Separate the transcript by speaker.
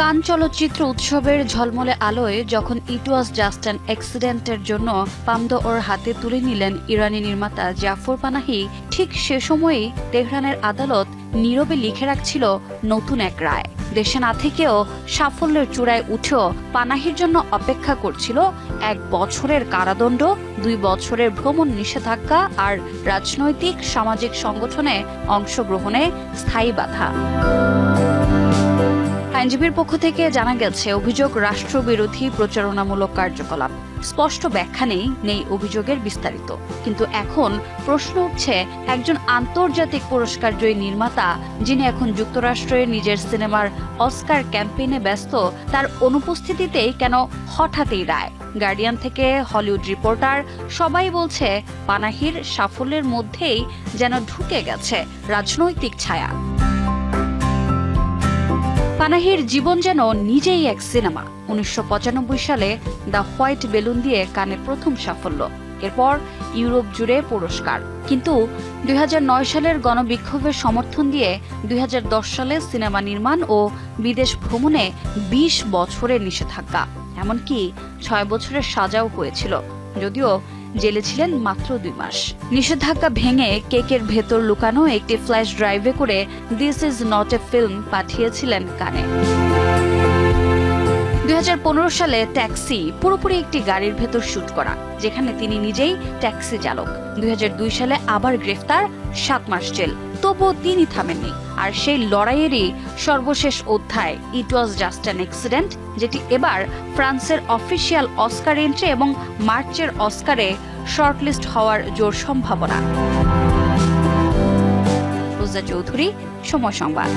Speaker 1: কান চলচ্চিত্র উৎসবের ঝলমলে আলোয় যখন ইট ওয়াজ জাস্ট অ্যান অ্যাক্সিডেন্টের জন্য পামদ ওর হাতে তুলে নিলেন ইরানি নির্মাতা জাফর পানাহি, ঠিক সে সময়েই তেহরানের আদালত নীরবে লিখে রাখছিল নতুন এক রায়। দেশে না থেকেও সাফল্যের চূড়ায় উঠেও পানাহির জন্য অপেক্ষা করছিল এক বছরের কারাদণ্ড, দুই বছরের ভ্রমণ নিষেধাজ্ঞা আর রাজনৈতিক সামাজিক সংগঠনে অংশগ্রহণে স্থায়ী বাধা। আইনজীবীর পক্ষ থেকে জানা গেছে, অভিযোগ রাষ্ট্রবিরোধী প্রচারণামূলক কার্যকলাপ। স্পষ্ট ব্যাখ্যা নেই নেই অভিযোগের বিস্তারিত। কিন্তু এখন প্রশ্ন উঠছে, একজন আন্তর্জাতিক পুরস্কার জয়ী নির্মাতা, যিনি এখন যুক্তরাষ্ট্রে নিজের সিনেমার অস্কার ক্যাম্পেইনে ব্যস্ত, তার অনুপস্থিতিতেই কেন হঠাৎই রায়? গার্ডিয়ান থেকে হলিউড রিপোর্টার সবাই বলছে, পানাহির সাফল্যের মধ্যেই যেন ঢুকে গেছে রাজনৈতিক ছায়া। পানাহির জীবন যেন নিজেই এক সিনেমা। উনিশশো সালে দ্য হোয়াইট বেলুন দিয়ে কানে প্রথম সাফল্য। এরপর ইউরোপ জুড়ে পুরস্কার। কিন্তু দুই হাজার নয় সালের গণবিক্ষোভের সমর্থন দিয়ে দুই হাজার দশ সালে সিনেমা নির্মাণ ও বিদেশ ভ্রমণে ২০ বছরের নিষেধাজ্ঞা। এমনকি ছয় বছরের সাজাও হয়েছিল। যদিও জেলে ছিলেন মাত্র দুই মাস। নিষেধাজ্ঞা ভেঙে কেকের ভেতর লুকানো একটি ফ্ল্যাশ ড্রাইভে করে this is not a film পাঠিয়েছিলেন কানে। দুই হাজার পনেরো সালে ট্যাক্সি পুরোপুরি একটি গাড়ির ভেতর শুট করা, যেখানে তিনি নিজেই ট্যাক্সি চালক। দুই হাজার দুই সালে আবার গ্রেফতার, সাত মাস জেল। তবুও তিনি থামেননি। আর সেই লড়াইয়েরই সর্বশেষ অধ্যায় it was just an accident যেটি এবার ফ্রান্সের অফিসিয়াল অস্কার এন্ট্রি এবং মার্চের অস্কারে শর্টলিস্ট হওয়ার জোর সম্ভাবনা। রোজা চৌধুরী, সময় সংবাদ।